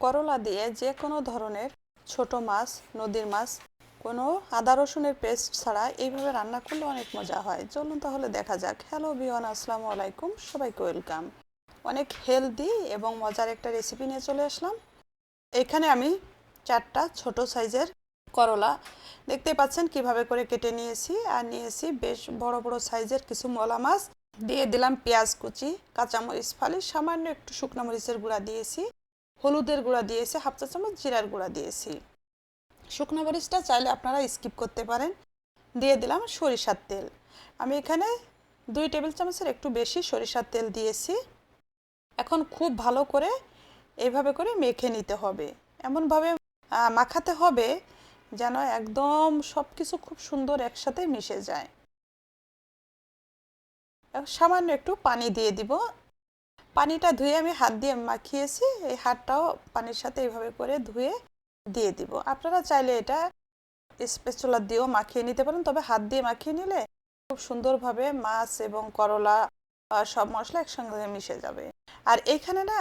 করলা দিয়ে যে কোনো ধরনের ছোট মাছ, নদীর মাছ, কোনো আদা রসুনের পেস্ট ছাড়া এইভাবে রান্না করলে অনেক মজা হয়। চলুন তাহলে দেখা যাক। হ্যালো বিওয়ান আসসালামু আলাইকুম। সবাইকে ওয়েলকাম অনেক হেলদি এবং মজার একটা রেসিপি নিয়ে চলে আসলাম। এখানে আমি চারটা ছোট সাইজের করলা দেখতে পাচ্ছেন কীভাবে করে কেটে নিয়েছি। আর নিয়েছি বেশ বড় বড় সাইজের কিছু মলা মাছ। দিয়ে দিলাম পেঁয়াজ কুচি, কাঁচামরিচ ফালি, সামান্য একটু শুকনো মরিচের গুঁড়া দিয়েছি। হলুদের গুঁড়া দিয়েছি, হাফ চা চামচ জিরার গুঁড়া দিয়েছি। শুকনো মরিচটা চাইলে আপনারা স্কিপ করতে পারেন। দিয়ে দিলাম সরিষার তেল। আমি এখানে দুই টেবিল চামচের একটু বেশি সরিষার তেল দিয়েছি। এখন খুব ভালো করে এইভাবে করে মেখে নিতে হবে। এমনভাবে মাখাতে হবে যেন একদম সব কিছু খুব সুন্দর একসাথে মিশে যায়। সামান্য একটু পানি দিয়ে দিব। পানিটা ধুয়ে আমি হাত দিয়ে মাখিয়েছি। এই হাতটাও পানির সাথে এইভাবে করে ধুয়ে দিয়ে দিব। আপনারা চাইলে এটা স্পেচুলা দিয়েও মাখিয়ে নিতে পারেন, তবে হাত দিয়ে মাখিয়ে নিলে খুব সুন্দরভাবে মাছ এবং করলা সব মশলা একসঙ্গে মিশে যাবে। আর এইখানে না,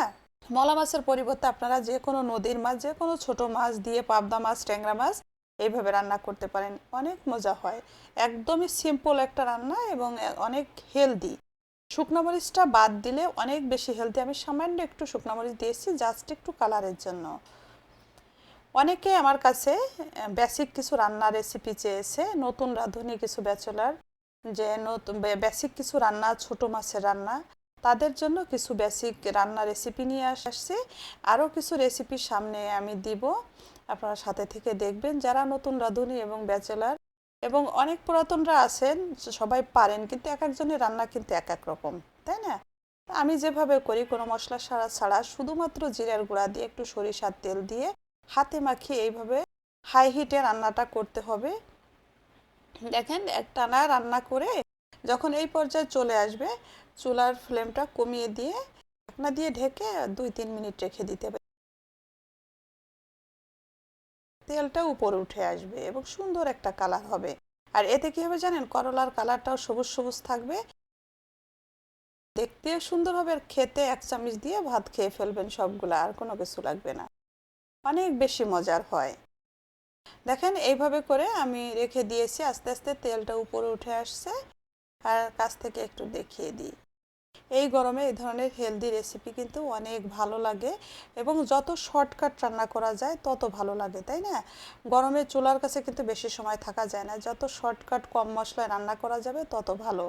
মলা মাছের পরিবর্তে আপনারা যে কোনো নদীর মাছ যে কোনো ছোট মাছ দিয়ে পাবদা মাছ, ট্যাংরা মাছ এইভাবে রান্না করতে পারেন। অনেক মজা হয়। একদমই সিম্পল একটা রান্না এবং অনেক হেলদি শুকনো মরিচটা বাদ দিলে অনেক বেশি হেলদি আমি সামান্য একটু শুকনো মরিচ দিয়েছি জাস্ট একটু কালারের জন্য। অনেকে আমার কাছে বেসিক কিছু রান্নার রেসিপি চেয়েছে, নতুন রাঁধুনি কিছু ব্যাচেলার যে নতুন বেসিক কিছু রান্না, ছোট মাছের রান্না। তাদের জন্য কিছু বেসিক রান্না রেসিপি নিয়ে আসছি। আরও কিছু রেসিপি সামনে আমি দিব। আপনারা সাথে থেকে দেখবেন যারা নতুন রাঁধুনি এবং ব্যাচেলার এবং অনেক পুরাতনরা আছেন সবাই পারেন, কিন্তু এক একজনের রান্না কিন্তু এক এক রকম, তাই না? আমি যেভাবে করি কোনো মশলা সারা, ছাড়া শুধুমাত্র জিরার গুঁড়া দিয়ে একটু সরিষার তেল দিয়ে হাতে মাখিয়ে এইভাবে হাই হিটে রান্নাটা করতে হবে। দেখেন, একটানা রান্না করে যখন এই পর্যায়ে চলে আসবে, চুলার ফ্লেমটা কমিয়ে দিয়ে ঢাকনা দিয়ে ঢেকে দুই তিন মিনিট রেখে দিতে হবে। তেলটা উপরে উঠে আসবে এবং সুন্দর একটা কালার হবে। আর এতে কি হবে জানেন? করলার কালারটাও সবুজ সবুজ থাকবে। দেখতে সুন্দর হবে আর খেতে এক চামচ দিয়ে ভাত খেয়ে ফেলবেন সবগুলা, আর কোনো কিছু লাগবে না। অনেক বেশি মজার হয়। দেখেন, এইভাবে করে আমি রেখে দিয়েছি। আস্তে আস্তে তেলটা উপরে উঠে আসছে। আর কাছ থেকে একটু দেখিয়ে দিই। এই গরমে এই ধরনের হেলদি রেসিপি কিন্তু অনেক ভালো লাগে এবং যত শর্টকাট রান্না করা যায়, তত ভালো লাগে, তাই না? গরমে চুলার কাছে কিন্তু বেশি সময় থাকা যায় না। যত শর্টকাট কম মশলায় রান্না করা যাবে, তত ভালো।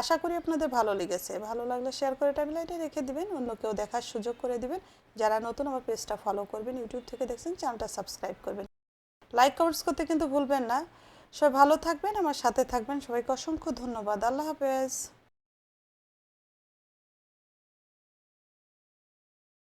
আশা করি আপনাদের ভালো লেগেছে। ভালো লাগলে শেয়ার করে টাইমলাইনে রেখে দিবেন, অন্য কেউ দেখার সুযোগ করে দিবেন। যারা নতুন আমার পেজটা ফলো করবেন ইউটিউব থেকে দেখছেন চ্যানেলটা সাবস্ক্রাইব করবেন। লাইক কমেন্টস করতে কিন্তু ভুলবেন না। সবাই ভালো থাকবেন, আমার সাথে থাকবেন। সবাইকে অসংখ্য ধন্যবাদ। আল্লাহ হাফেজ।